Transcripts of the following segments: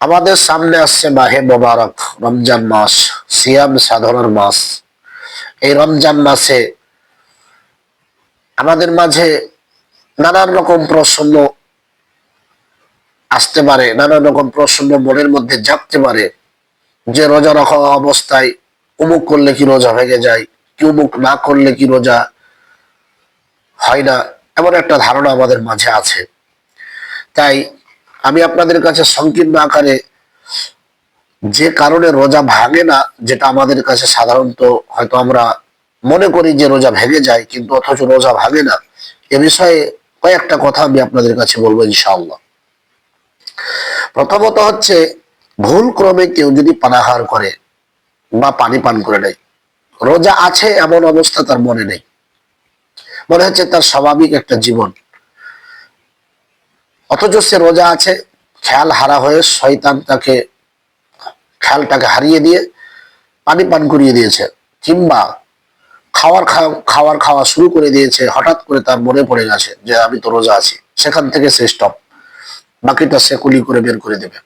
আমাদের সামনে আসছে মাহে মোবারক, রমজান মাস, সিয়াম সাধনার মাস। এই রমজান মাসে আমাদের মাঝে নানান রকম প্রশ্ন আসতে পারে, নানান রকম প্রশ্ন মনের মধ্যে জাগতে পারে। যে রোজা রাখা অবস্থায় উমুক করলে কি রোজা ভেঙে যায়, কি উমুক না করলে কি রোজা হয় না, এমন একটা ধারণা আমাদের মাঝে আছে। তাই আমি আপনাদের কাছে সংকীর্ণ আকারে যে কারণে রোজা ভাঙে না, যেটা আমাদের কাছে সাধারণত হয়তো আমরা মনে করি যে রোজা ভেঙে যায়, কিন্তু অথচ রোজা ভাঙে না, এ বিষয়ে কয়েকটা কথা আমি আপনাদের কাছে বলব ইনশাআল্লাহ। প্রথমত হচ্ছে ভুল ক্রমে কেউ যদি পানাহার করে বা পানি পান করে নেয়, রোজা আছে এমন অবস্থা তার মনে নেই। মনে হচ্ছে তার স্বাভাবিক একটা জীবন। অথচ সে রোজা আছে, খেয়াল হারা হয়ে শয়তান তাকে, খেয়ালটাকে হারিয়ে দিয়ে পানি পান করিয়ে দিয়েছে, কিংবা খাওয়ার খাওয়া- খাওয়ার খাওয়া শুরু করে দিয়েছে, হঠাৎ করে তার মনে পড়ে গেছে যে আমি তো রোজা আছি। সেখান থেকে সে স্টপ বাকিটা সে কুলি করে বের করে দেবে।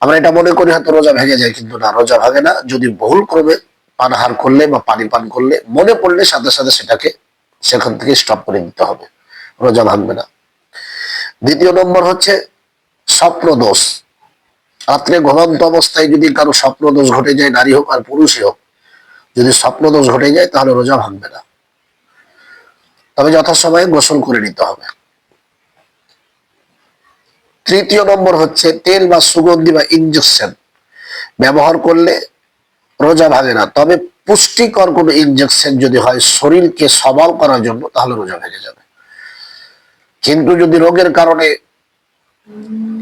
আমরা এটা মনে করি হয়তো রোজা ভেঙে যায়, কিন্তু না, রোজা ভাঙে না। যদি ভুল ক্রমে পানহার করলে বা পানি পান করলে, মনে পড়লে সাথে সাথে সেটাকে সেখান থেকে স্টপ করে দিতে হবে। রোজা ভাঙবে না। দ্বিতীয় নম্বর হচ্ছে স্বপ্ন দোষ রাত্রে ঘুমন্ত অবস্থায় যদি কারও স্বপ্ন দোষ ঘটে যায়, নারী হোক আর পুরুষই হোক, যদি স্বপ্ন দোষ ঘটে যায়, তাহলে রোজা ভাঙবে না। তবে যথাসময়ে গোসল করে নিতে হবে। তৃতীয় নম্বর হচ্ছে তেল বা সুগন্ধি বা ইঞ্জেকশন ব্যবহার করলে রোজা ভাঙে না। তবে পুষ্টিকর কোনো ইঞ্জেকশন যদি হয়, শরীরকে সবল করার জন্য তাহলে রোজা ভেঙে যাবে। কিন্তু যদি রোগের কারণে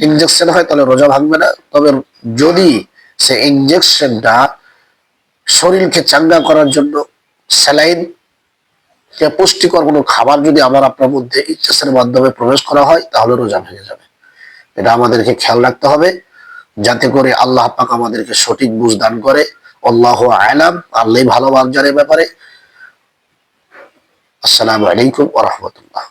ইঞ্জেকশন হয়, তাহলে রোজা ভাঙবে না। তবে যদি সে ইনজেকশনটা শরীরকে চাঙ্গা করার জন্য স্যালাইন পুষ্টিকর কোনো খাবার যদি আমার আপনার মধ্যে ইঞ্জেকশনের মাধ্যমে প্রবেশ করা হয়, তাহলে রোজা ভেঙে যাবে। এটা আমাদেরকে খেয়াল রাখতে হবে। যাতে করে আল্লাহ পাক আমাদেরকে সঠিক বুঝ দান করে। আল্লাহ আলাম। আল্লাহ ভালো জানে ব্যাপারে। আসসালামু আলাইকুম ওরহমতুল্লাহ রাহমাতুল্লাহ।